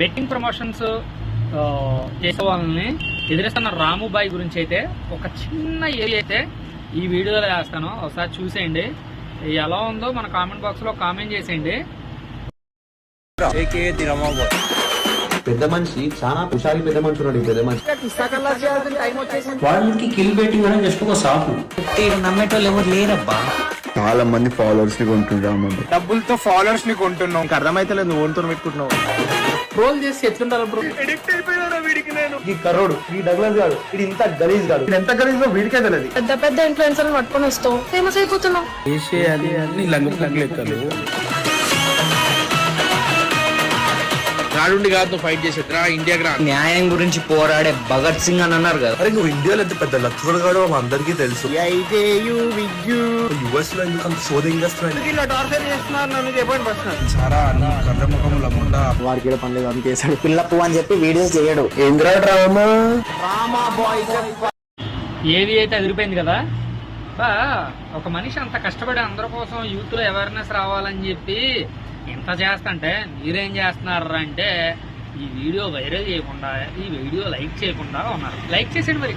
Betting promotions చేసే వాళ్ళని ఎదిరిస్తున్న రాముబాయి గురించి అయితే ఒక చిన్న ఏరియా అయితే ఈ వీడియోలో వేస్తాను. ఒకసారి చూసేయండి. ఎలా ఉందో మన కామెంట్ బాక్స్లో కామెంట్ చేసేయండి. పెద్ద మనిషి చాలా హుషారి పెద్ద మనిషి ఉన్నాడు పెద్ద మనిషి. వాళ్ళకి కిల్ బెట్టింగ్ అనేది జస్ట్ ఒక సాకు. నమ్మేటోళ్ళు ఎవరు లేరబ్బా. చాలా మంది ఫాలోవర్స్ని కొంటుంటాం డబ్బులతో ఫాలోవర్స్ని కొంటున్నాం. అర్థమైతే లేదు నువ్వు ఓన్తో పెట్టుకుంటున్నావు. ట్రోల్ చేసి ఎట్లుంటారు బ్రో ఈ కరోడు ఈ డగ్లస్ గాడు ఇది ఇంత గలీజ్ గాడు. ఇది ఎంత గలీజ్ వీడికే తెలియదు పెద్ద పెద్ద ఇన్ఫ్లుయెన్సర్ పట్టుకొని వస్తావు. ఫేమస్ అయిపోతున్నావు. నాడుండి కాదు నువ్వు ఫైట్ చేసేది. రా ఇండియాకి రా. న్యాయం గురించి పోరాడే భగత్ సింగ్ అని అన్నారు కదా. అరే నువ్వు ఇండియాలో ఎంత పెద్ద లక్షలు కాడు అందరికీ తెలుసు. యుఎస్లో ఎందుకు అంత సోదింగ్ చేస్తున్నాడు వాడికి కూడా పని లేదు అందుకేసాడు పిల్ల పువ్వు అని చెప్పి వీడియోస్ చేయడు. ఏంద్రా డ్రామా ఏది అయితే అదిరిపోయింది కదా? బా ఒక మనిషి అంత కష్టపడి అందరి కోసం యూత్లో అవేర్నెస్ రావాలని చెప్పి ఇంత చేస్తంటే మీరేం చేస్తున్నారు అంటే ఈ వీడియో వైరల్ చేయకుండా ఈ వీడియో లైక్ చేయకుండా ఉన్నారు. లైక్ చేసేయండి మరి.